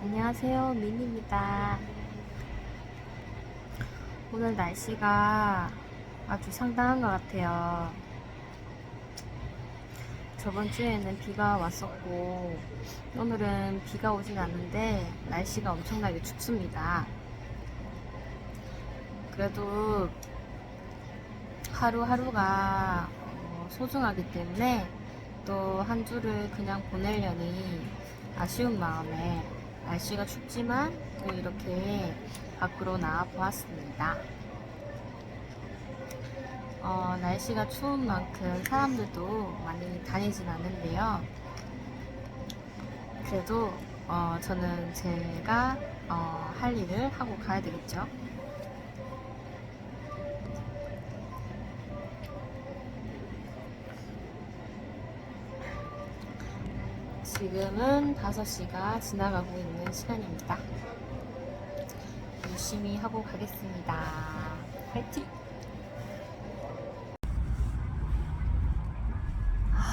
안녕하세요, 민입니다. 오늘 날씨가 아주 상당한 것 같아요. 저번 주에는 비가 왔었고, 오늘은 비가 오진 않는데, 날씨가 엄청나게 춥습니다. 그래도 하루하루가 어, 소중하기 때문에 또 한 주를 그냥 보내려니 아쉬운 마음에 날씨가 춥지만 또 이렇게 밖으로 나와 보았습니다. 어, 날씨가 추운 만큼 사람들도 많이 다니진 않는데요. 그래도 어, 저는 제가 어, 할 일을 하고 가야 되겠죠. 지금은 5시가 지나가고 있는 시간입니다. 열심히 하고 가겠습니다. 화이팅!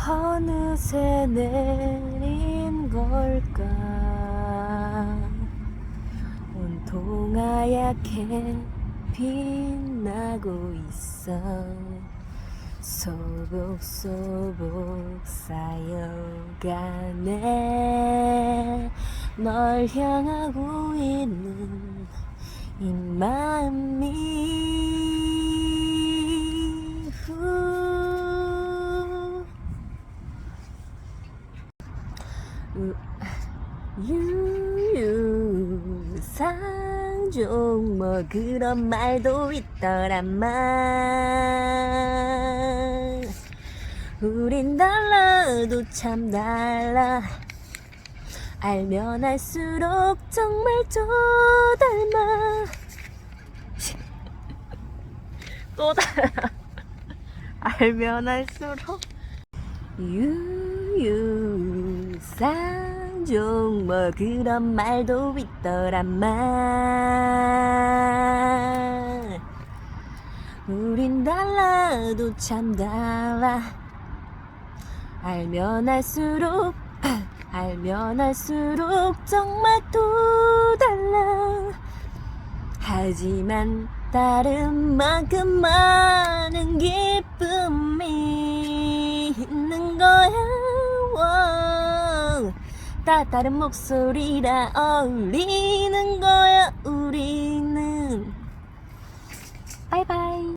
어느새 내린 걸까 온통 하얗게 빛나고 있어 소복소복 쌓여가네. 널 향하고 있는 이 마음이 후. 유유상종 뭐 그런 말도 있더란 말 우린 달라도 참 달라. 알면 알수록 정말 또 닮아 또 달라 알면 알수록. 유유상종 뭐 그런 말도 있더란 말. 우린 달라도 참 달라 알면 알수록 알면 알수록 정말 또 달라. 하지만 다른 만큼 많은 기쁨이 있는 거야. 다 다른 목소리라 어울리는 거야 우리는. 바이바이